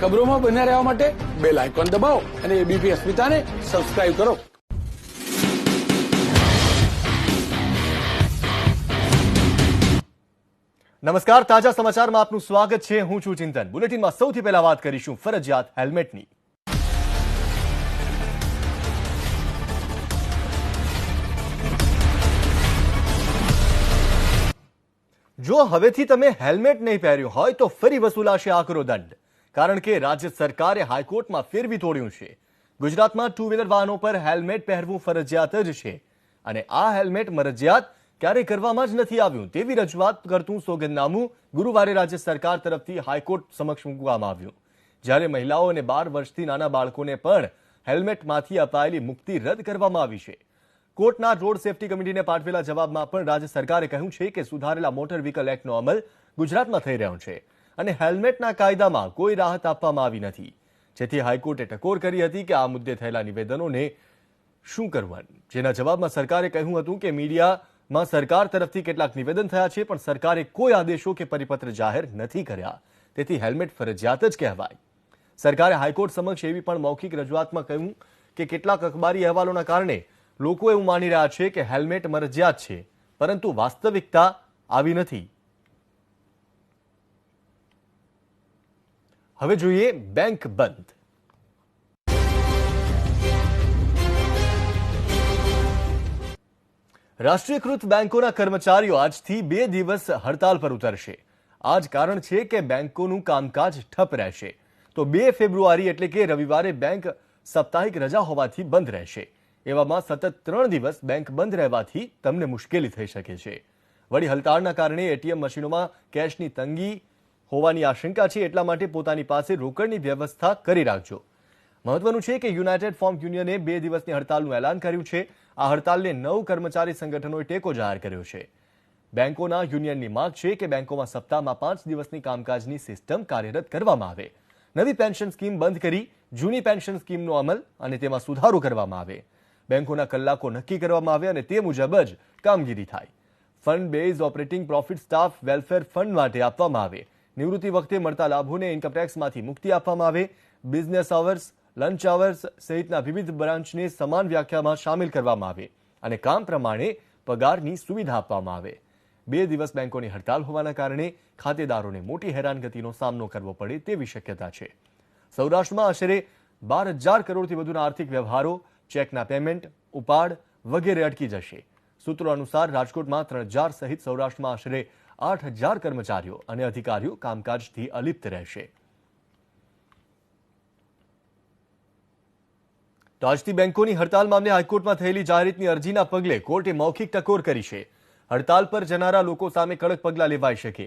ખબરોમાં બન્યા રહેવા માટે બેલ આઇકોન દબાવો અને એબીપી અસ્મિતાને સબસ્ક્રાઇબ કરો. નમસ્કાર, તાજા સમાચારમાં આપનું સ્વાગત છે. હું છું ચિંતન. બુલેટિનમાં સૌથી પહેલા વાત કરીશું ફરજિયાત હેલ્મેટની. જો હવેથી તમે હેલ્મેટ નહીં પહેર્યું હોય તો ફરી વસૂલાશે આકરો દંડ. કારણ કે રાજ્ય સરકારે હાઈકોર્ટમાં ફેરવી તોડ્યું છે. ગુજરાતમાં ટુ વ્હીલર વાહનો પર હેલ્મેટ પહેરવું ફરજિયાત જ છે. અને આ હેલ્મેટ મરજિયાત ક્યારે કરવામાં જ નથી આવ્યું તેવી રજૂઆત કરતું સોગંદનામું ગુરુવારે રાજ્ય સરકાર તરફથી હાઈકોર્ટ સમક્ષ મૂકવામાં આવ્યું. જ્યારે મહિલાઓ અને બાર વર્ષથી નાના બાળકોને પણ હેલ્મેટમાંથી અપાયેલી મુક્તિ રદ કરવામાં આવી છે. કોર્ટના રોડ સેફટી કમિટીને પાઠવેલા જવાબમાં પણ રાજ્ય સરકારે કહ્યું છે કે સુધારેલા મોટર વ્હીકલ એક્ટનો અમલ ગુજરાતમાં થઈ રહ્યો છે. અને હેલ્મેટના કાયદામાં કોઈ રાહત આપવામાં આવી નથી. જેથી હાઈકોર્ટે ટકોર કરી હતી કે આ મુદ્દે થયેલા નિવેદનોને શું કરવાનું? જેના જવાબમાં સરકારે કહ્યું હતું કે મીડિયામાં સરકાર તરફથી કેટલાક નિવેદન થયા છે, પણ સરકારે કોઈ આદેશો કે પરિપત્ર જાહેર નથી કર્યા. તેથી હેલ્મેટ ફરજિયાત જ કહેવાય. સરકારે હાઈકોર્ટ સમક્ષ એવી પણ મૌખિક રજૂઆતમાં કહ્યું કે કેટલાક અખબારી અહેવાલોના કારણે લોકો એવું માની રહ્યા છે કે હેલ્મેટ મરજિયાત છે, પરંતુ વાસ્તવિકતા આવી નથી. હવે જોઈએ બેંક બંધ. રાષ્ટ્રીયકૃત બેંકોના કર્મચારીઓ આજથી બે દિવસ હડતાલ પર ઉતરશે. આ જ કારણ છે કે બેંકોનું કામકાજ ઠપ રહેશે. તો બે ફેબ્રુઆરી એટલે કે રવિવારે બેંક સાપ્તાહિક રજા હોવાથી બંધ રહેશે. એવામાં સતત ત્રણ દિવસ બેંક બંધ રહેવાથી તમને મુશ્કેલી થઈ શકે છે. વળી હડતાળના કારણે એટીએમ મશીનોમાં કેશની તંગી હોવાની આશંકા છે એટલા માટે પોતાની પાસે રોકડની વ્યવસ્થા કરી રાખજો. મહત્વનું છે કે યુનાઇટેડ ફોર્મ યુનિયને બે દિવસની હડતાલનું એલાન કર્યું છે. આ હડતાલને નવ કર્મચારી સંગઠનોએ ટેકો જાહેર કર્યો છે. બેંકોના યુનિયનની માંગ છે કે બેંકોમાં સપ્તાહમાં પાંચ દિવસની કામકાજની સિસ્ટમ કાર્યરત કરવામાં આવે. નવી પેન્શન સ્કીમ બંધ કરી, જૂની પેન્શન સ્કીમનો અમલ અને તેમાં સુધારો કરવામાં આવે. બેંકોના કલાકો નક્કી કરવામાં આવે અને તે મુજબ જ કામગીરી થાય. Fund base operating profit staff welfare fund માટે આપવામાં આવે. નિવૃત્તિ વખતે મળતા લાભોને ઇન્કમટેક્સમાંથી મુક્તિ આપવામાં આવે. બિઝનેસ અવર્સ લંચ અવર્સ સહિતના વિવિધ બ્રાન્ચને સમાન વ્યાખ્યામાં સામેલ કરવામાં આવે અને કામ પ્રમાણે પગારની સુવિધા આપવામાં આવે. બે દિવસ બેંકોની હડતાલ હોવાના કારણે ખાતેદારોને મોટી હેરાનગતિનો સામનો કરવો પડે તેવી શક્યતા છે. સૌરાષ્ટ્રમાં આશરે બાર હજાર કરોડથી વધુના આર્થિક વ્યવહારો, ચેકના પેમેન્ટ, ઉપાડ વગેરે અટકી જશે. સૂત્રો અનુસાર રાજકોટમાં ત્રણ હજાર સહિત સૌરાષ્ટ્રમાં આશરે આઠ હજાર કર્મચારીઓ અને અધિકારીઓ કામકાજથી અલિપ્ત રહેશે. તો આજથી બેંકોની હડતાલ મામલે હાઈકોર્ટમાં થયેલી જાહેરાતની અરજીના પગલે કોર્ટે મૌખિક ટકોર કરી છે. હડતાલ પર જનારા લોકો સામે કડક પગલાં લેવાઈ શકે.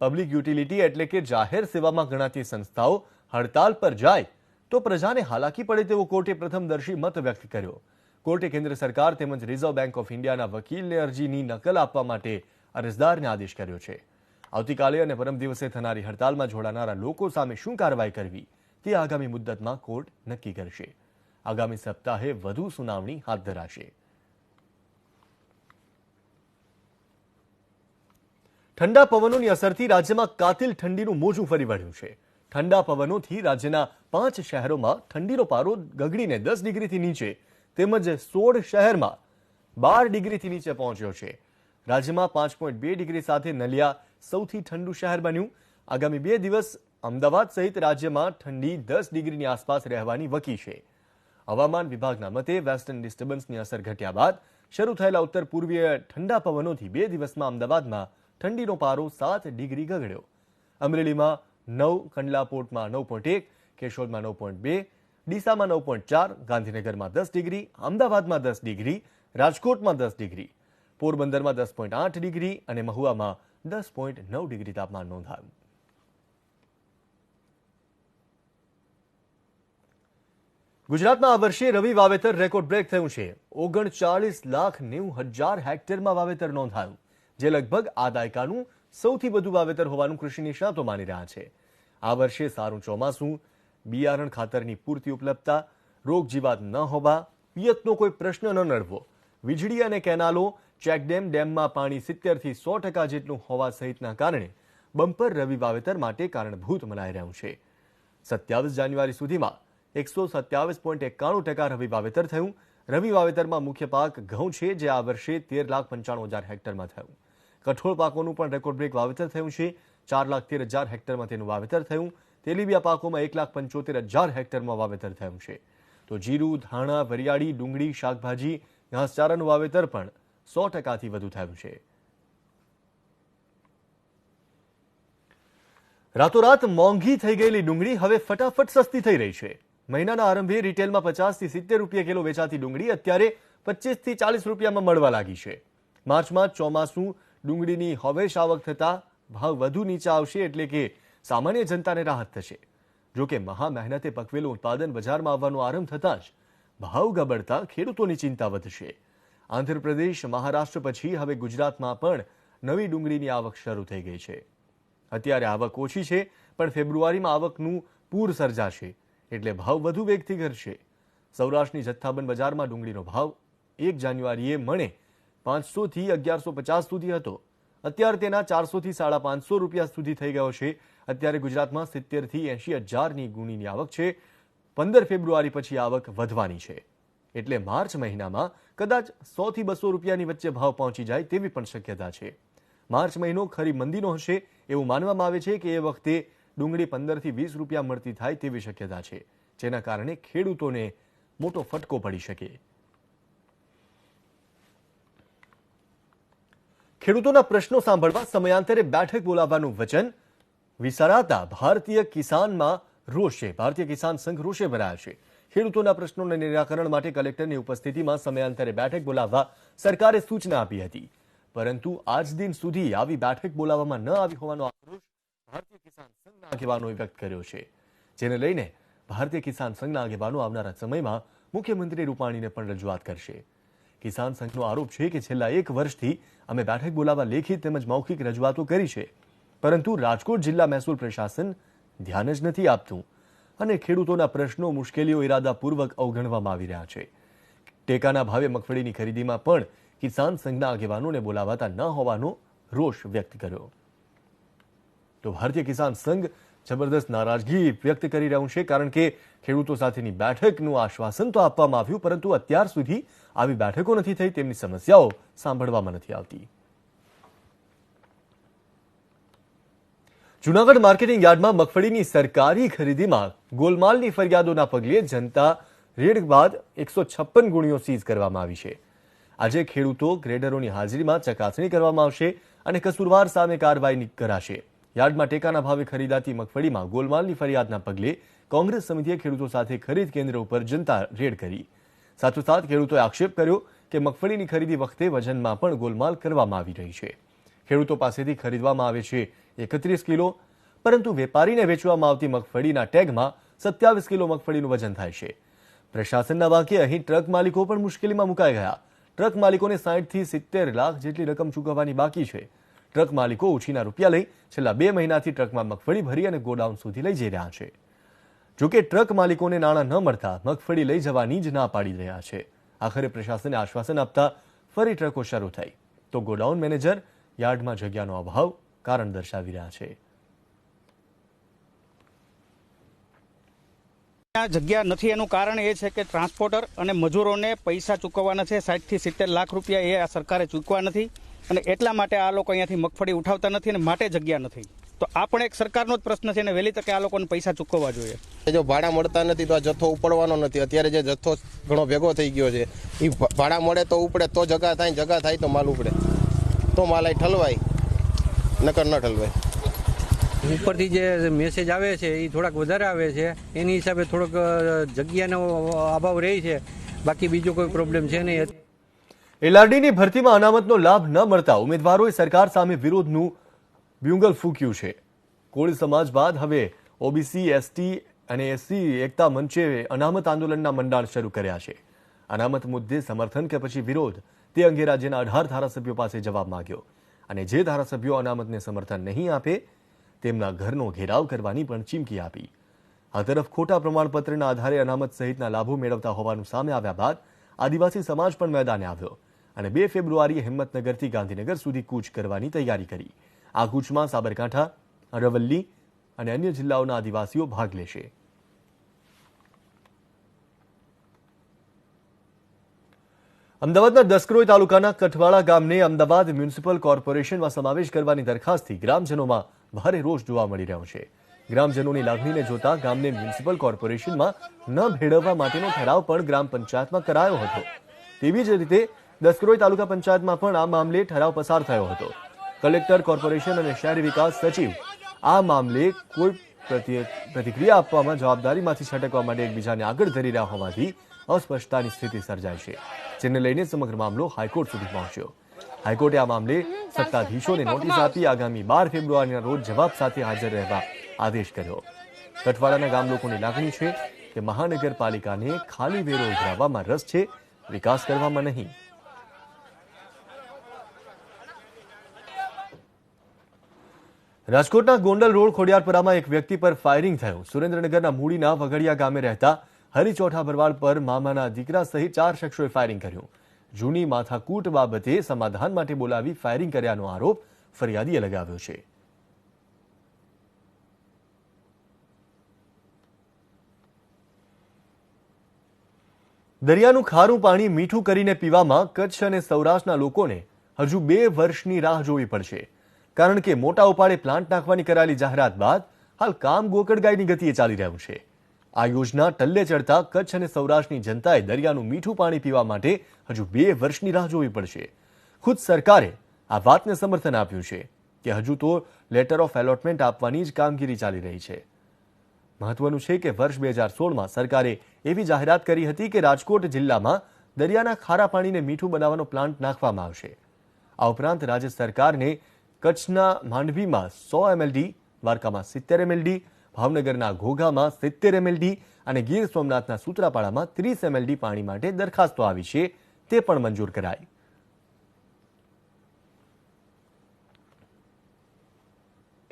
પબ્લિક યુટિલિટી એટલે કે જાહેર સેવામાં ગણાતી સંસ્થાઓ હડતાલ પર જાય તો પ્રજાને હાલાકી પડે તેવો કોર્ટે પ્રથમદર્શી મત વ્યક્ત કર્યો. કોર્ટે કેન્દ્ર સરકાર તેમજ રિઝર્વ બેંક ઓફ ઇન્ડિયાના વકીલને અરજીની નકલ આપવા માટે અરજદારને આદેશ કર્યો છે. આવતીકાલે અને પરમ દિવસે થનારી હડતાલમાં જોડાનારા લોકો સામે શું કાર્યવાહી કરવી તે આગામી મુદ્દતમાં કોર્ટ નક્કી કરશે. આગામી સપ્તાહે વધુ સુનાવણી હાથ ધરાશે. ઠંડા પવનોની અસરથી રાજ્યમાં કાતિલ ઠંડીનું મોજું ફરી વળ્યું છે. ઠંડા પવનોથી રાજ્યના પાંચ શહેરોમાં ઠંડીનો પારો ગગડીને દસ ડિગ્રીથી નીચે તેમજ સોળ શહેરમાં બાર ડિગ્રીથી નીચે પહોંચ્યો છે. રાજ્યમાં પાંચ પોઈન્ટ બે ડિગ્રી સાથે નલિયા સૌથી ઠંડુ શહેર બન્યું. આગામી બે દિવસ અમદાવાદ સહિત રાજ્યમાં ઠંડી દસ ડિગ્રીની આસપાસ રહેવાની વકી છે. હવામાન વિભાગના મતે વેસ્ટર્ન ડિસ્ટર્બન્સની અસર ઘટ્યા બાદ શરૂ થયેલા ઉત્તર પૂર્વીય ઠંડા પવનોથી બે દિવસમાં અમદાવાદમાં ઠંડીનો પારો સાત ડિગ્રી ગગડ્યો. અમરેલીમાં નવ કંડલા પોર્ટમાં નવ પોઈન્ટ એક, કેશોદમાં નવ પોઈન્ટ બે, ડીસામાં નવ પોઈન્ટ ચાર, ગાંધીનગરમાં દસ ડિગ્રી, અમદાવાદમાં દસ ડિગ્રી, રાજકોટમાં દસ ડિગ્રી. પોરબંદરમાં દસ પોઈન્ટ આઠ ડિગ્રી અને મહુવામાં દસ પોઈન્ટ નવ ડિગ્રી તાપમાન નોંધાયું. ગુજરાતમાં આ વર્ષે રવિ વાવેતર રેકોર્ડ બ્રેક થયું છે. ઓગણચાળીસ લાખ નેવું હજાર હેક્ટરમાં વાવેતર નોંધાયું, જે લગભગ આ દાયકાનું સૌથી વધુ વાવેતર હોવાનું કૃષિ નિષ્ણાતો માની રહ્યા છે. આ વર્ષે સારું ચોમાસું, બિયારણ ખાતરની પૂરતી ઉપલબ્ધતા રોગ જીવાત ન હોવા, પિયતનો કોઈ પ્રશ્ન ન નડવો, વીજળી અને કેનાલો ચેકડેમ ડેમમાં પાણી સિત્તેરથી સો ટકા જેટલું હોવા સહિતના કારણે બમ્પર રવિ વાવેતર માટે કારણભૂત મનાઈ રહ્યું છે. સત્યાવીસ જાન્યુઆરી સુધીમાં એકસો સત્યાવીસ પોઈન્ટ એકાણું ટકા રવિ વાવેતર થયું. રવિ વાવેતરમાં મુખ્ય પાક ઘઉં છે, જે આ વર્ષે તેર લાખ પંચાણું હજાર હેક્ટરમાં થયું. કઠોળ પાકોનું પણ રેકોર્ડ બ્રેક વાવેતર થયું છે. ચાર લાખ તેર હજાર હેક્ટરમાં તેનું વાવેતર થયું. તેલીબિયા પાકોમાં એક લાખ પંચોતેર હજાર હેક્ટરમાં વાવેતર થયું છે. તો જીરું, ધાણા, વરિયાળી, ડુંગળી, શાકભાજી, ઘાસચારાનું વાવેતર પણ સો ટકાથી વધુ થયું છે. રાતોરાત મોંઘી થઈ ગયેલી ડુંગળી હવે ફટાફટ સસ્તી થઈ રહી છે. મહિનાના આરંભે રિટેલમાં પચાસથી સિત્તેર રૂપિયા કિલો વેચાતી ડુંગળી અત્યારે પચીસથી ચાલીસ રૂપિયામાં મળવા લાગી છે. માર્ચમાં ચોમાસું, ડુંગળીની હવેશ આવક થતાં ભાવ વધુ નીચા આવશે એટલે કે સામાન્ય જનતાને રાહત થશે. જોકે મહા મહેનતે પકવેલું ઉત્પાદન બજારમાં આવવાનો આરંભ થતાં જ ભાવ ગબડતા ખેડૂતોની ચિંતા વધશે. આંધ્રપ્રદેશ, મહારાષ્ટ્ર પછી હવે ગુજરાતમાં પણ નવી ડુંગળીની આવક શરૂ થઈ ગઈ છે. અત્યારે આવક ઓછી છે, પણ ફેબ્રુઆરીમાં આવકનું પૂર સર્જાશે, એટલે ભાવ વધુ વેગથી ઘટશે. સૌરાષ્ટ્રની જથ્થાબંધ બજારમાં ડુંગળીનો ભાવ એક જાન્યુઆરીએ મણે પાંચસોથી અગિયારસો પચાસ સુધી હતો. અત્યારે તેના ચારસોથી સાડા પાંચસો રૂપિયા સુધી થઈ ગયો છે. અત્યારે ગુજરાતમાં સિત્તેરથી એંશી હજારની ગુણીની આવક છે. પંદર ફેબ્રુઆરી પછી આવક વધવાની છે. એટલે માર્ચ મહિનામાં કદાચ સોથી બસો રૂપિયાની વચ્ચે ભાવ પહોંચી જાય તેવી પણ શક્યતા છે. માર્ચ મહિનો ખરી મંદીનો હશે એવું માનવામાં આવે છે કે એ વખતે ડુંગળી પંદરથી વીસ રૂપિયા મળતી થાય તેવી શક્યતા છે, જેના કારણે ખેડૂતોને મોટો ફટકો પડી શકે. ખેડૂતોના પ્રશ્નો સાંભળવા સમયાંતરે બેઠક બોલાવવાનું વચન વિસરાતા ભારતીય કિસાનમાં રોષે, ભારતીય કિસાન સંઘ રોષે ભરાયા છે. ખેડૂતોના પ્રશ્નોના નિરાકરણ માટે કલેક્ટરની ઉપસ્થિતિમાં સમયાંતરે બેઠક બોલાવવા સરકારે સૂચના આપી હતી. પરંતુ આજ દિન સુધી આવી બેઠક બોલાવવામાં ન આવી હોવાનો આક્રોશ ભારતીય કિસાન સંઘના આગેવાનોએ વ્યક્ત કર્યો છે. જેને લઈને ભારતીય કિસાન સંઘના આગેવાનો આવનારા સમયમાં મુખ્યમંત્રી રૂપાણીને પણ રજૂઆત કરશે. કિસાન સંઘનો આરોપ છે કે છેલ્લા એક વર્ષથી અમે બેઠક બોલાવવા લેખિત તેમજ મૌખિક રજૂઆતો કરી છે. પરંતુ રાજકોટ જિલ્લા મહેસૂલ પ્રશાસન ધ્યાન જ નથી આપતું. અને ખેડૂતોના પ્રશ્નો મુશ્કેલીઓ ઇરાદાપૂર્વક અવગણવામાં આવી રહ્યા છે. ટેકાના ભાવે મગફળીની ખરીદીમાં પણ કિસાન સંઘના આગેવાનોને બોલાવાતા ન હોવાનો રોષ વ્યક્ત કર્યો. તો ભારતીય કિસાન સંઘ જબરદસ્ત નારાજગી વ્યક્ત કરી રહ્યું છે કારણ કે ખેડૂતો સાથેની બેઠકનું આશ્વાસન તો આપવામાં આવ્યું, પરંતુ અત્યાર સુધી આવી બેઠકો નથી થઈ, તેમની સમસ્યાઓ સાંભળવામાં નથી આવતી. જૂનાગઢ માર્કેટિંગ યાર્ડમાં મગફળીની સરકારી ખરીદીમાં ગોલમાલની ફરિયાદોના પગલે જનતા રેડ બાદ એકસો છપ્પન ગુણીઓ સીઝ કરવામાં આવી છે. આજે ખેડૂતો ગ્રેડરોની હાજરીમાં ચકાસણી કરવામાં આવશે અને કસૂરવાર સામે કાર્યવાહી કરાશે. યાર્ડમાં ટેકાના ભાવે ખરીદાતી મગફળીમાં ગોલમાલની ફરિયાદના પગલે કોંગ્રેસ સમિતિએ ખેડૂતો સાથે ખરીદ કેન્દ્ર ઉપર જનતા રેડ કરી. સાથોસાથ ખેડૂતોએ આક્ષેપ કર્યો કે મગફળીની ખરીદી વખતે વજનમાં પણ ગોલમાલ કરવામાં આવી રહી છે. ખેડૂતો પાસેથી ખરીદવામાં આવે છે એકત્રીસ કિલો, પરંતુ વેપારીને વેચવામાં આવતી મગફળીના ટેગમાં સત્યાવીસ કિલો મગફળીનું વજન થાય છે. પ્રશાસનના વાક્ય અહીં ટ્રક માલિકો પણ મુશ્કેલીમાં મુકાઈ ગયા. ટ્રક માલિકોને સાઠથી સિત્તેર લાખ જેટલી રકમ ચૂકવવાની બાકી છે. ટ્રક માલિકો ઓછીના રૂપિયા લઈ છેલ્લા બે મહિનાથી ટ્રકમાં મગફળી ભરી અને ગોડાઉન સુધી લઈ જઈ રહ્યા છે. જોકે ટ્રક માલિકોને નાણાં ન મળતા મગફળી લઈ જવાની જ ના પાડી રહ્યા છે. આખરે પ્રશાસને આશ્વાસન આપતા ફરી ટ્રકો શરૂ થઈ. તો ગોડાઉન મેનેજર યાર્ડમાં જગ્યાનો અભાવ કારણ દર્શાવી રહ્યા છે. આ જગ્યા નથી એનું કારણ એ છે કે ટ્રાન્સપોર્ટર અને મજૂરોને પૈસા ચૂકવવાના છે. સાઠથી સિત્તેર લાખ રૂપિયા એ આ સરકારે ચૂકવા નથી અને એટલા માટે આ લોકો અહીંયાથી મગફળી ઉઠાવતા નથી અને માટે જગ્યા નથી. તો આ પણ એક સરકારનો જ પ્રશ્ન છે અને વહેલી તકે આ લોકોને પૈસા ચૂકવવા જોઈએ. જો ભાડા મળતા નથી તો આ જથ્થો ઉપડવાનો નથી. અત્યારે જે જથ્થો ઘણો ભેગો થઈ ગયો છે એ ભાડા મળે તો ઉપડે તો જગા થાય જગા થાય તો માલ ઉપડે. તો માલ અહીં ઠલવાય. નકર ન ઠલવાય. ઉપરથી જે મેસેજ આવે છે એ થોડાક વધારે આવે છે. એની હિસાબે થોડોક જગ્યાનો અભાવ રહે છે. બાકી બીજો કોઈ પ્રોબ્લેમ છે નહીં. એલઆરડીની ભરતીમાં અનામતનો લાભ ન મળતા ઉમેદવારોએ સરકાર સામે વિરોધનું બ્યુંગલ ફૂક્યું છે. કોળી સમાજ બાદ હવે ઓબીસી એસટી અને એસસી એકતા મંચે અનામત આંદોલનના મંડાણ શરૂ કર્યા છે. અનામત મુદ્દે સમર્થન કે પછી વિરોધ તે અંગે રાજ્યના અઢાર ધારાસભ્યો પાસે જવાબ માંગ્યો. અને જે ધારાસભ્યો અનામતને સમર્થન નહીં આપે, તેમના ઘરનો ઘેરાવ કરવાની પણ ચીમકી આપી. આ તરફ ખોટા પ્રમાણપત્રના આધારે અનામત સહિતના લાભો મેળવતા હોવાનું સામે આવ્યા બાદ આદિવાસી સમાજ પણ મેદાને આવ્યો અને બે ફેબ્રુઆરીએ હિંમતનગરથી ગાંધીનગર સુધી કૂચ કરવાની તૈયારી કરી. આ કૂચમાં સાબરકાંઠા, અરવલ્લી અને અન્ય જિલ્લાઓના આદિવાસીઓ ભાગ લેશે. અમદાવાદના દસક્રોઈ તાલુકાના કઠવાળા ગામને અમદાવાદ મ્યુનિસિપલ કોર્પોરેશનમાં સમાવેશ કરવાની દરખાસ્તથી ગ્રામજનોમાં ભારે રોષ જોવા મળી રહ્યો છે. ગ્રામજનોની લાગણીને જોતા ગામને મ્યુનિસિપલ કોર્પોરેશનમાં ન ભેળવવા માટેનો ઠરાવ પણ ગ્રામ પંચાયતમાં કરાયો હતો. તેવી જ રીતે દસક્રોઈ તાલુકા પંચાયતમાં પણ આ મામલે ઠરાવ પસાર થયો હતો. કલેક્ટર કોર્પોરેશન અને શહેરી વિકાસ સચિવ આ મામલે કોઈ પ્રતિક્રિયા આપવામાં જવાબદારીમાંથી છટકવા માટે એકબીજાને આગળ ધરી રહ્યા હોવાથી અસ્પષ્ટતાની સ્થિતિ સર્જાઈ છે જેને લઈને સમગ્ર મામલો હાઈકોર્ટ સુધી પહોંચ્યો. હાઈકોર્ટે આ મામલે સત્તાધીશોને નોટિસ આપી આગામી બાર ફેબ્રુઆરીના રોજ જવાબ સાથે હાજર રહેવા આદેશ કર્યો. કઠવાડાના ગામ લોકોની લાગણી છે કે મહાનગરપાલિકાને ખાલી વેરો ઉઘરાવવામાં રસ છે વિકાસ કરવામાં નહીં. રાજકોટના ગોંડલ રોડ ખોડિયારપુરામાં એક વ્યક્તિ પર ફાયરિંગ થયું. સુરેન્દ્રનગરના મૂડીના વઘડિયા ગામે રહેતા હરિચોઠા ભરવાડ પર મામાના દીકરા સહિત ચાર શખ્સોએ ફાયરિંગ કર્યું. જૂની માથાકૂટ બાબતે સમાધાન માટે બોલાવી ફાયરિંગ કર્યાનો આરોપ ફરિયાદીએ લગાવ્યો છે. દરિયાનું ખારું પાણી મીઠું કરીને પીવામાં કચ્છ અને સૌરાષ્ટ્રના લોકોને હજુ બે વર્ષની રાહ જોવી પડશે. કારણ કે મોટા ઉપાડે પ્લાન્ટ નાખવાની કરાયેલી જાહેરાત બાદ હાલ કામ ગોકળગાયની ગતિએ ચાલી રહ્યું છે. આ યોજના ટલ્લે ચડતા કચ્છ અને સૌરાષ્ટ્રની જનતાએ દરિયાનું મીઠું પાણી પીવા માટે હજુ બે વર્ષની રાહ જોવી પડશે. ખુદ સરકારે આ વાતને સમર્થન આપ્યું છે કે હજુ તો લેટર ઓફ એલોટમેન્ટ આપવાની જ કામગીરી ચાલી રહી છે. મહત્વનું છે કે વર્ષ બે હજાર સોળમાં સરકારે એવી જાહેરાત કરી હતી કે રાજકોટ જિલ્લામાં દરિયાના ખારા પાણીને મીઠું બનાવવાનો પ્લાન્ટ નાખવામાં આવશે. આ ઉપરાંત રાજ્ય સરકારને કચ્છના માંડવીમાં સો એમએલડી, દ્વારકામાં સિત્તેર એમએલડી ભાવનગરના ઘોઘામાં સિત્તેર એમએલડી અને ગીર સોમનાથના સૂત્રાપાડામાં ત્રીસ એમએલડી પાણી માટે દરખાસ્તો આવી છે, તે પણ મંજૂર કરાઈ.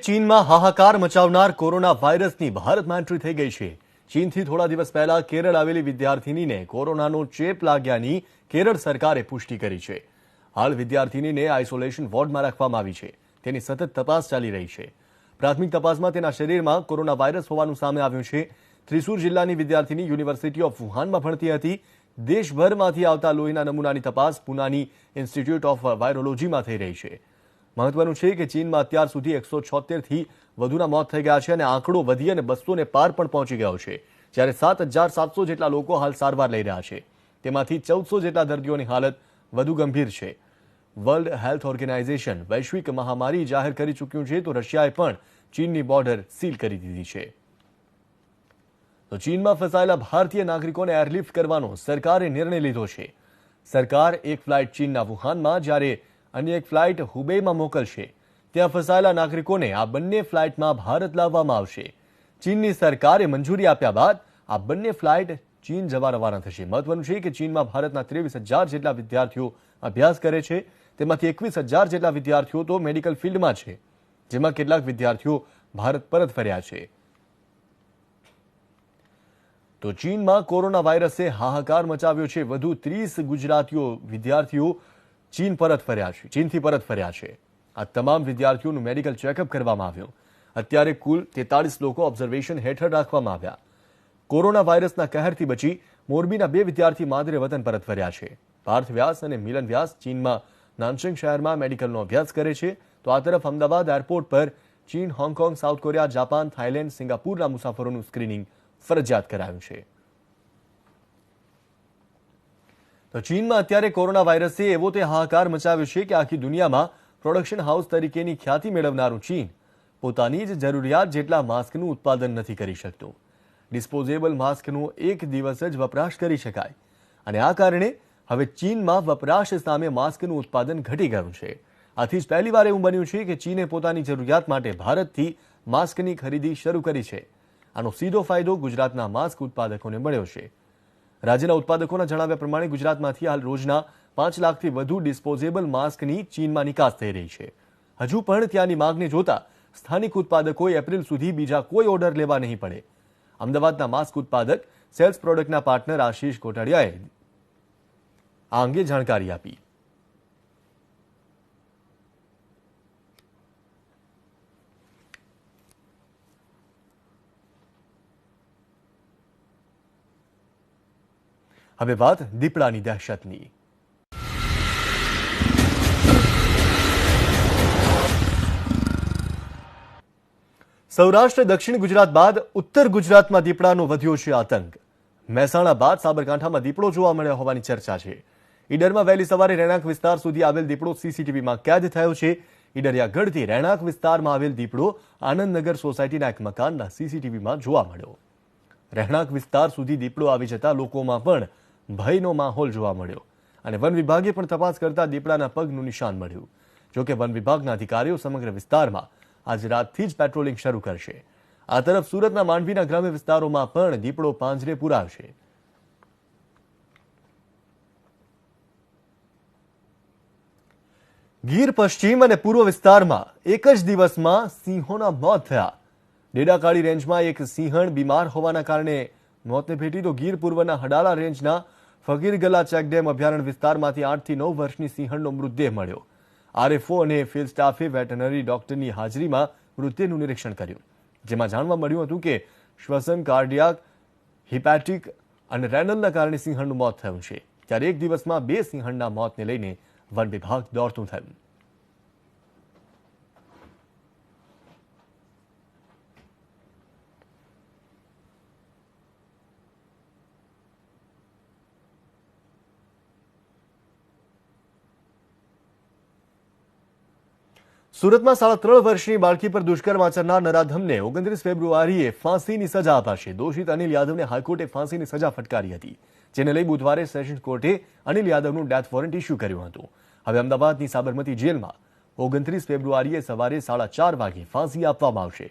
ચીનમાં હાહાકાર મચાવનાર કોરોના વાયરસની ભારતમાં એન્ટ્રી થઈ ગઈ છે. ચીનથી થોડા દિવસ પહેલા કેરળ આવેલી વિદ્યાર્થિનીને કોરોનાનો ચેપ લાગ્યાની કેરળ સરકારે પુષ્ટિ કરી છે. હાલ વિદ્યાર્થિનીને આઇસોલેશન વોર્ડમાં રાખવામાં આવી છે. તેની સતત તપાસ ચાલી રહી છે. પ્રાથમિક તપાસમાં તેના શરીરમાં કોરોના વાયરસ હોવાનું સામે આવ્યું છે. ત્રિસુર જિલ્લાની વિદ્યાર્થીની યુનિવર્સિટી ઓફ વુહાનમાં ભણતી હતી. દેશભરમાંથી આવતા લોહીના નમૂનાની તપાસ પુનાની ઇન્સ્ટિટ્યૂટ ઓફ વાયરોલોજીમાં થઈ રહી છે. મહત્વનું છે કે ચીનમાં અત્યાર સુધી એકસો છોતેરથી વધુના મોત થઈ ગયા છે અને આંકડો વધી અને બસોને પાર પણ પહોંચી ગયો છે. જ્યારે સાત હજાર સાતસો જેટલા લોકો હાલ સારવાર લઈ રહ્યા છે. તેમાંથી ચૌદસો જેટલા દર્દીઓની હાલત વધુ ગંભીર છે. વર્લ્ડ હેલ્થ ઓર્ગેનાઇઝેશન વૈશ્વિક મહામારી જાહેર કરી ચૂક્યું છે તો રશિયાએ પણ ચીનની બોર્ડર સીલ કરી દીધી છે. તો ચીનમાં ફસાયેલા ભારતીય નાગરિકોને એરલિફ્ટ કરવાનો સરકારે નિર્ણય લીધો છે. સરકાર એક ફ્લાઇટ ચીનના વુહાનમાં જ્યારે અન્ય એક ફ્લાઇટ હુબેમાં મોકલશે, ત્યાં ફસાયેલા નાગરિકોને આ બંને ફ્લાઇટમાં ભારત લાવવામાં આવશે. ચીનની સરકારે મંજૂરી આપ્યા બાદ આ બંને ફ્લાઇટ ચીન જવા રવાના થશે. મહત્વનું છે કે ચીનમાં ભારતના ત્રેવીસ હજાર જેટલા વિદ્યાર્થીઓ અભ્યાસ કરે છે. તેમાંથી એકવીસ હજાર જેટલા વિદ્યાર્થીઓ તો મેડિકલ ફિલ્ડમાં છે. જેમાં કેટલાક વિદ્યાર્થીઓ ભારત પરત ફર્યા છે. તો ચીનમાં કોરોના વાયરસે હાહાકાર મચાવ્યો છે. વધુ ત્રીસ ગુજરાતીઓ વિદ્યાર્થીઓ ચીન પરત ફર્યા છે. ચીનથી પરત ફર્યા છે. આ તમામ વિદ્યાર્થીઓનું મેડિકલ ચેકઅપ કરવામાં આવ્યું. અત્યારે કુલ તેતાળીસ લોકો ઓબ્ઝર્વેશન હેઠળ રાખવામાં આવ્યા. કોરોના વાયરસના કહેરથી બચી મોરબીના બે વિદ્યાર્થી માદરે વતન પરત ફર્યા છે. પાર્થ વ્યાસ અને મિલન વ્યાસ ચીનમાં નાનસિંગ શહેરમાં મેડિકલનો અભ્યાસ કરે છે. તો આ તરફ અમદાવાદ એરપોર્ટ પર ચીન, Hong Kong, South Korea, Japan, Thailand, સિંગાપુરના મુસાફરોનું સ્ક્રીનિંગ ફરજિયાત કરાયું છે. તો ચીનમાં અત્યારે કોરોના વાયરસે એવો તે હાહાકાર મચાવ્યો છે કે આખી દુનિયામાં પ્રોડક્શન હાઉસ તરીકેની ખ્યાતિ મેળવનારું ચીન પોતાની જ જરૂરિયાત જેટલા માસ્કનું ઉત્પાદન નથી કરી શકતું. ડિસ્પોઝેબલ માસ્કનો એક દિવસ જ વપરાશ કરી શકાય. અને આ કારણે હવે ચીનમાં વપરાશ સામે માસ્કનું ઉત્પાદન ઘટી ગયું છે. આથી જ પહેલીવાર એવું બન્યું છે કે ચીને પોતાની જરૂરિયાત માટે ભારતથી માસ્કની ખરીદી શરૂ કરી છે. આનો સીધો ફાયદો ગુજરાતના માસ્ક ઉત્પાદકોને મળ્યો છે. રાજ્યના ઉત્પાદકોના જણાવ્યા પ્રમાણે ગુજરાતમાંથી હાલ રોજના પાંચ લાખથી વધુ ડિસ્પોઝેબલ માસ્કની ચીનમાં નિકાસ થઈ રહી છે. હજુ પણ ત્યાંની માંગને જોતા સ્થાનિક ઉત્પાદકોએ એપ્રિલ સુધી બીજા કોઈ ઓર્ડર લેવા નહીં પડે. અમદાવાદના માસ્ક ઉત્પાદક, સેલ્સ પ્રોડક્ટના પાર્ટનર આશીષ કોટાડિયાએ આ અંગે જાણકારી આપી. હવે વાત દીપડાની દહેશતની સૌરાષ્ટ્ર દક્ષિણ ગુજરાત બાદ ઉત્તર ગુજરાતમાં દીપડાનો વધ્યો છે આતંક મહેસાણા બાદ સાબરકાંઠામાં દીપડો જોવા મળ્યો હોવાની ચર્ચા છે ઈડરમાં વહેલી સવારે રહેણાંક વિસ્તાર સુધી આવેલ દીપડો સીસીટીવીમાં કેદ થયો છે ઈડરિયાગઢથી રહેણાંક વિસ્તારમાં આવેલ દીપડો આનંદનગર સોસાયટીના એક મકાનના સીસીટીવીમાં જોવા મળ્યો રહેણાંક વિસ્તાર સુધી દીપડો આવી જતા લોકોમાં પણ ભયનો માહોલ જોવા મળ્યો અને વન વિભાગે પણ તપાસ કરતા દીપડાના પગનું નિશાન મળ્યું. જોકે વન વિભાગના અધિકારીઓ સમગ્ર વિસ્તારમાં આજ રાતથી જ પેટ્રોલિંગ શરૂ કરશે. આ તરફ સુરતના માંડવીના ગ્રામ્ય વિસ્તારોમાં પણ દીપડો પાંજરે પુરાવશે. ગીર પશ્ચિમ અને પૂર્વ વિસ્તારમાં એક જ દિવસમાં સિંહોના મોત થયા. ડેડાકાળી રેન્જમાં એક સિંહણ બીમાર હોવાના કારણે મોતને ભેટી તો ગીર પૂર્વના હડાલા રેન્જના ફકીરગલા ચેકડેમ અભયારણ્ય વિસ્તારમાંથી આઠથી નવ વર્ષની સિંહણનો મૃતદેહ મળ્યો. આરએફઓ અને ફિલ્ડ સ્ટાફે વેટનરી ડોક્ટરની હાજરીમાં મૃતદેહનું નિરીક્ષણ કર્યું. જેમાં જાણવા મળ્યું હતું કે શ્વસન, કાર્ડિયાક, હિપેટિક અને રેનલના કારણે સિંહણનું મોત થયું છે. ત્યારે એક દિવસમાં બે સિંહણના મોતને લઈને વન વિભાગ દોડતું થયું. સુરતમાં સાડા ત્રણ વર્ષની બાળકી પર દુષ્કર્મ આચરનાર નરાધમને ઓગણત્રીસ ફેબ્રુઆરીએ ફાંસીની સજા અપાશે. દોષિત અનિલ યાદવને હાઈકોર્ટે ફાંસીની સજા ફટકારી હતી, જેને લઈ બુધવારે સેશન્સ કોર્ટે અનિલ યાદવનું ડેથ વોરંટ ઇસ્યુ કર્યું હતું. હવે અમદાવાદની સાબરમતી જેલમાં ઓગણત્રીસ ફેબ્રુઆરીએ સવારે સાડા ચાર વાગે ફાંસી આપવામાં આવશે.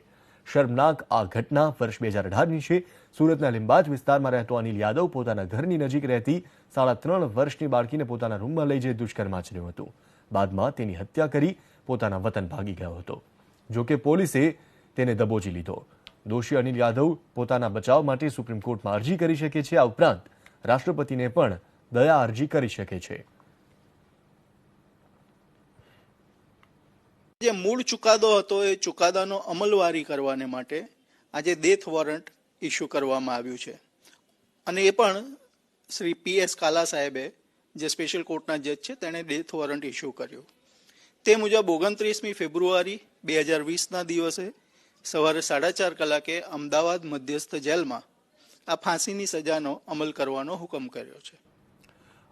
શર્મનાક આ ઘટના વર્ષ બે હજાર અઢારની છે. સુરતના લિંબાજ વિસ્તારમાં રહેતો અનિલ યાદવ પોતાના ઘરની નજીક રહેતી સાડા ત્રણ વર્ષની બાળકીને પોતાના રૂમમાં લઈ જઈ દુષ્કર્મ આચર્યું હતું. બાદમાં તેની હત્યા કરી પોતાના વતન ભાગી ગયો હતો. જોકે પોલીસે તેને દબોચી લીધો. દોષી અનિલ યાદવ પોતાના બચાવ માટે સુપ્રીમ કોર્ટમાં અરજી કરી શકે છે. આ ઉપરાંત રાષ્ટ્રપતિને પણ દયા અરજી કરી શકે છે. જે મૂળ ચુકાદો હતો એ ચુકાદાનો અમલવારી કરવાને માટે આજે ડેથ વોરંટ ઇસ્યુ કરવામાં આવ્યું છે. અને એ પણ શ્રી પી એસ કાલા સાહેબે, જે સ્પેશિયલ કોર્ટના જજ છે, તેણે ડેથ વોરંટ ઇસ્યુ કર્યું. તે મુજબ ઓગણત્રીસમી ફેબ્રુઆરી બે હજાર વીસના દિવસે સવારે સાડા ચાર કલાકે અમદાવાદ મધ્યસ્થ જેલમાં આ ફાંસીની સજાનો અમલ કરવાનો હુકમ કર્યો છે.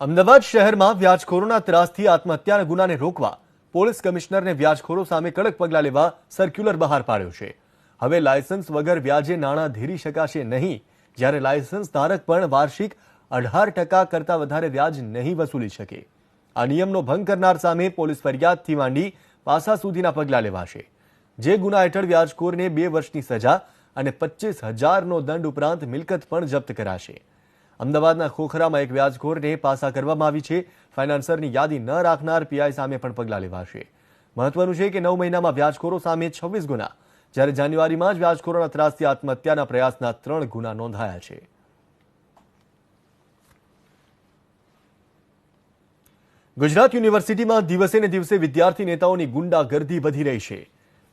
અમદાવાદ શહેરમાં વ્યાજખોરોના ત્રાસથી આત્મહત્યાના ગુનાને રોકવા પોલીસ કમિશનરને વ્યાજખોરો સામે કડક પગલાં લેવા સર્ક્યુલર બહાર પાડ્યો છે. હવે લાયસન્સ વગર વ્યાજે નાણાં ધીરી શકાશે નહીં, જ્યારે લાયસન્સ ધારક પણ વાર્ષિક અઢાર ટકા કરતાં વધારે વ્યાજ નહીં વસૂલી શકે. આ નિયમનો ભંગ કરનાર સામે પોલીસ ફરિયાદથી માંડી પાસા સુધીના પગલાં લેવાશે. જે ગુના હેઠળ વ્યાજખોરને બે વર્ષની સજા અને પચીસ હજારનો દંડ ઉપરાંત મિલકત પણ જપ્ત કરાશે. અમદાવાદના ખોખરામાં એક વ્યાજખોરને પાસા કરવામાં આવી છે. ફાઇનાન્સરની યાદી ન રાખનાર પીઆઈ સામે પણ પગલાં લેવાશે. મહત્વનું છે કે નવ મહિનામાં વ્યાજખોરો સામે છવ્વીસ ગુના. જ્યારે જાન્યુઆરીમાં જ વ્યાજખોરોના ત્રાસથી આત્મહત્યાના પ્રયાસના ત્રણ ગુના નોંધાયા છે. ગુજરાત યુનિવર્સિટીમાં દિવસે ને દિવસે વિદ્યાર્થી નેતાઓની ગુંડાગર્દી વધી રહી છે.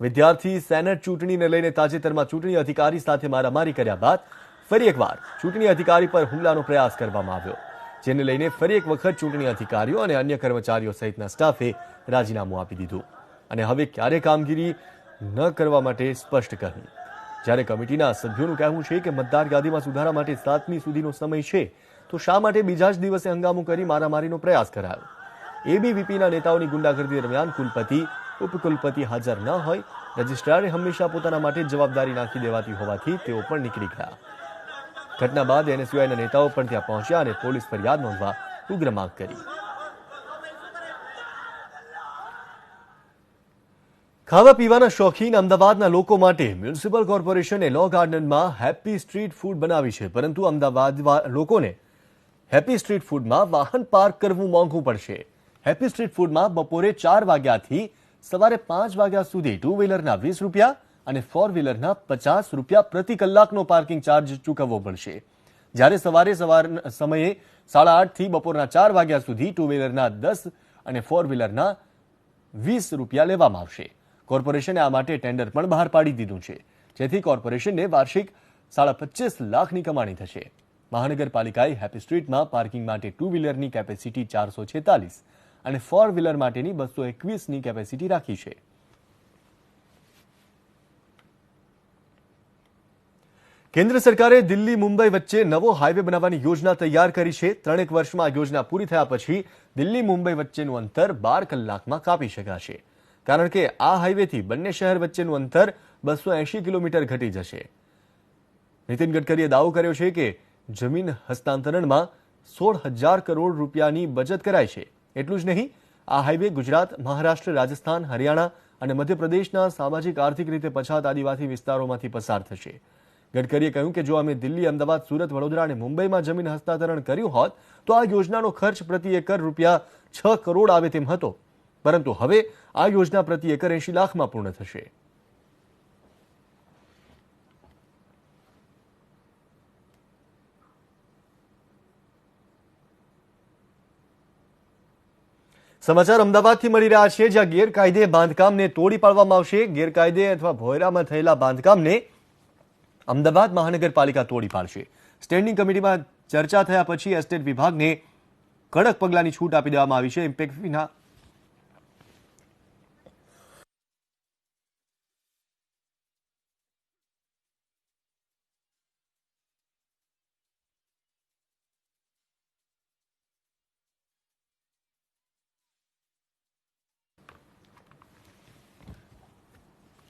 વિદ્યાર્થી સેનેટ ચૂંટણીને લઈને તાજેતરમાં ચૂંટણી અધિકારી સાથે મારામારી કર્યા બાદ ફરી એકવાર ચૂંટણી અધિકારી પર હુમલાનો પ્રયાસ કરવામાં આવ્યો, જેને લઈને ફરી એક વખત ચૂંટણી અધિકારીઓ અને અન્ય કર્મચારીઓ સહિતના સ્ટાફે રાજીનામું આપી દીધું. અને હવે ક્યારે કામગીરી ન કરવા માટે સ્પષ્ટ કહ્યું? જ્યારે કમિટીના સભ્યોનું કહેવું છે કે મતદાર યાદીમાં સુધારા માટે સાતમી સુધીનો સમય છે, તો શા માટે બીજા જ દિવસે હંગામો કરી મારામારીનો પ્રયાસ કરાયો? એબીવીપીના નેતાઓની ગુંડાગર્દી દરમિયાન કુલપતિ, ઉપકુલપતિ હાજર ન હોય, રજિસ્ટ્રારે હંમેશા પોતાના માટે જવાબદારી નાખી દેવાતી હોવાથી તેઓ પણ નીકળી ગયા. ઘટના બાદ એનએસયુઆઈના નેતાઓ પણ ત્યાં પહોંચ્યા અને પોલીસ ફરિયાદ નોંધવા ઉગ્ર માંગ કરી. ખાવા પીવાના શોખીન અમદાવાદના લોકો માટે મ્યુનિસિપલ કોર્પોરેશને લો ગાર્ડનમાં હેપી સ્ટ્રીટ ફૂડ બનાવી છે, પરંતુ અમદાવાદ લોકોને હેપી સ્ટ્રીટ ફૂડમાં વાહન પાર્ક કરવું મોંઘું પડશે. હેપી સ્ટ્રીટ ફૂડમાં બપોરે ચાર વાગ્યાથી સવારે પાંચ વાગ્યા સુધી ટુ વ્હીલરના વીસ રૂપિયા અને ફોર વ્હીલરના પચાસ રૂપિયા પ્રતિ કલાકનો પાર્કિંગ ચાર્જ ચૂકવવો પડશે. જ્યારે સવારે સવાર, સમયે સાડા આઠથી બપોરના ચાર વાગ્યા સુધી ટુ વ્હીલરના દસ અને ફોર વ્હીલરના વીસ રૂપિયા લેવામાં આવશે. કોર્પોરેશને આ માટે ટેન્ડર પણ બહાર પાડી દીધું છે. જેથી કોર્પોરેશનને વાર્ષિક સાડા પચીસ લાખની કમાણી થશે. મહાનગરપાલિકાએ હેપી સ્ટ્રીટમાં પાર્કિંગ માટે ટુ વ્હીલરની કેપેસિટી ચારસો છેતાલીસ અને ફોર વ્હીલર માટેની બસો એકવીસની કેપેસિટી રાખી છે. કેન્દ્ર સરકારે દિલ્હી, મુંબઈ વચ્ચે નવો હાઈવે બનાવવાની યોજના તૈયાર કરી છે. ત્રણેક વર્ષમાં આ યોજના પૂરી થયા પછી દિલ્હી, મુંબઈ વચ્ચેનું અંતર બાર કલાકમાં કાપી શકાશે. કારણ કે આ હાઈવેથી બંને શહેર વચ્ચેનું અંતર બસો એંશી કિલોમીટર ઘટી જશે. નીતિન ગડકરીએ દાવો કર્યો છે કે જમીન હસ્તાંતરણમાં સોળ હજાર કરોડ રૂપિયાની બચત કરાઈ છે. એટલું જ નહીં, આ હાઈવે ગુજરાત, મહારાષ્ટ્ર, રાજસ્થાન, હરિયાણા અને મધ્યપ્રદેશના સામાજિક, આર્થિક રીતે પછાત આદિવાસી વિસ્તારોમાંથી પસાર થશે. ગડકરીએ કહ્યું કે જો અમે દિલ્હી, અમદાવાદ, સુરત, વડોદરા અને મુંબઈમાં જમીન હસ્તાંતરણ કર્યું હોત, તો આ યોજનાનો ખર્ચ પ્રતિ એકર રૂપિયા છ કરોડ આવે તેમ હતો. પરંતુ હવે આ યોજના પ્રતિ એકર એંશી લાખમાં પૂર્ણ થશે. સમાચાર અમદાવાદથી મળી રહ્યા છે, જ્યાં ગેરકાયદે બાંધકામને તોડી પાડવામાં આવશે. ગેરકાયદે અથવા ભોયરામાં થયેલા બાંધકામને અમદાવાદ મહાનગરપાલિકા તોડી પાડશે. સ્ટેન્ડિંગ કમિટીમાં ચર્ચા થયા પછી એસ્ટેટ વિભાગને કડક પગલાંની છૂટ આપી દેવામાં આવી છે. ઇમ્પેક્ટ ફીના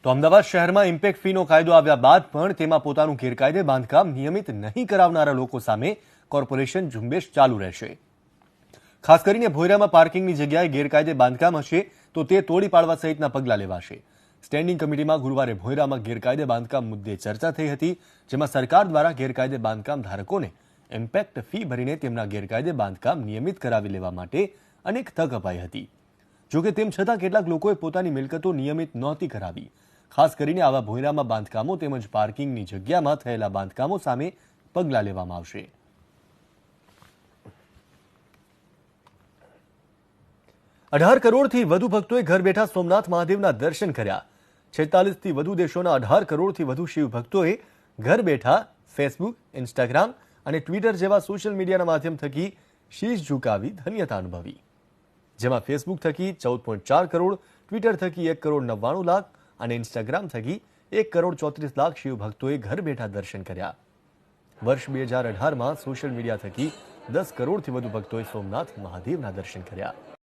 તો અમદાવાદ શહેરમાં ઇમ્પેક્ટ ફીનો કાયદો આવ્યા બાદ પણ તેમાં પોતાનું ગેરકાયદે બાંધકામ નિયમિત નહીં કરાવનારા લોકો સામે કોર્પોરેશન ઝુંબેશ ચાલુ રહેશે. ખાસ કરીને ભોયરામાં પાર્કિંગની જગ્યાએ ગેરકાયદે બાંધકામ હશે તો તે તોડી પાડવા સહિતના પગલાં લેવાશે. સ્ટેન્ડિંગ કમિટીમાં ગુરુવારે ભોયરામાં ગેરકાયદે બાંધકામ મુદ્દે ચર્ચા થઈ હતી, જેમાં સરકાર દ્વારા ગેરકાયદે બાંધકામ ધારકોને ઇમ્પેક્ટ ફી ભરીને તેમના ગેરકાયદે બાંધકામ નિયમિત કરાવી લેવા માટે અનેક તક અપાઈ હતી. જોકે તેમ છતાં કેટલાક લોકોએ પોતાની મિલકતો નિયમિત નહોતી કરાવી. ખાસ કરીને આવા ભોયરામાં બાંધકામો તેમજ પાર્કિંગની જગ્યામાં થયેલા બાંધકામો સામે પગલાં લેવામાં આવશે. અઢાર કરોડથી વધુ ભક્તોએ ઘર બેઠા સોમનાથ મહાદેવના દર્શન કર્યા. છેતાલીસથી વધુ દેશોના અઢાર કરોડથી વધુ શિવ ભક્તોએ ઘર બેઠા ફેસબુક, ઇન્સ્ટાગ્રામ અને ટ્વિટર જેવા સોશિયલ મીડિયાના માધ્યમ થકી શીશ ઝુકાવી ધન્યતા અનુભવી. જેમાં ફેસબુક થકી ચૌદ પોઈન્ટ ચાર કરોડ, ટ્વિટર થકી એક કરોડ નવ્વાણું લાખ અને ઇન્સ્ટાગ્રામ થકી એક કરોડ ચોત્રીસ લાખ શિવ ભક્તોએ ઘર બેઠા દર્શન કર્યા. વર્ષ બે હજાર અઢારમાં સોશિયલ મીડિયા થકી દસ કરોડથી વધુ ભક્તોએ સોમનાથ મહાદેવના દર્શન કર્યા.